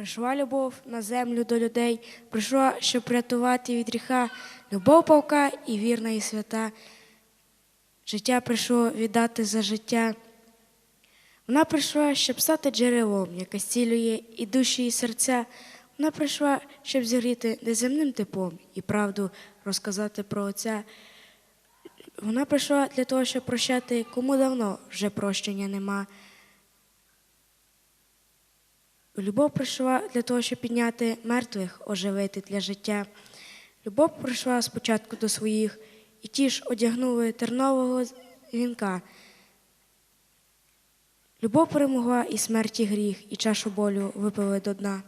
Прийшла любов на землю до людей, прийшла, щоб рятувати від гріха, любов палка і вірна, і свята. Життя прийшло віддати за життя. Вона прийшла, щоб стати джерелом, яке зцілює і душі, і серця. Вона прийшла, щоб зігріти неземним теплом і правду розказати про Отця. Вона прийшла для того, щоб прощати, кому давно вже прощення нема. Любов прийшла для того, щоб підняти мертвих, оживити для життя. Любов прийшла спочатку до своїх, і ті ж одягнули тернового вінка. Любов перемогла і смерть, і гріх, і чашу болю випили до дна.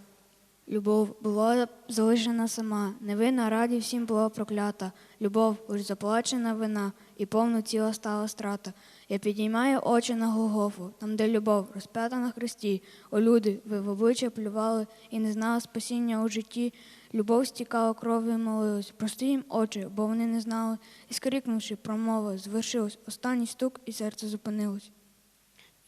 Любов була залишена сама, невинна раді всім була проклята. Любов лиш заплачена вина, і повно тіла стала страта. Я підіймаю очі на Голгофу, там, де любов розп'ята на хресті. О, люди, ви в обличчя плювали і не знали спасіння у житті. Любов стікала кров'ю і молилась. Прости їм очі, бо вони не знали. І скрикнувши, промова, звершилась останній стук, і серце зупинилось.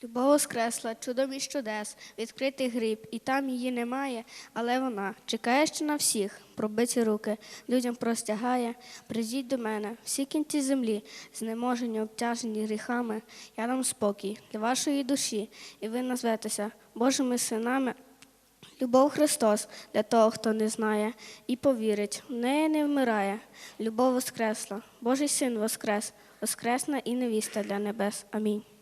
Любов воскресла, чудом і чудес, відкритий гріб, і там її немає, але вона чекає ще на всіх, пробиті руки, людям простягає. Прийдіть до мене, всі кінці землі, знеможені, обтяжені гріхами. Я дам спокій для вашої душі, і ви назветеся Божими синами. Любов Христос для того, хто не знає, і повірить, в неї не вмирає. Любов воскресла, Божий син воскрес, воскресна і невіста для небес. Амінь.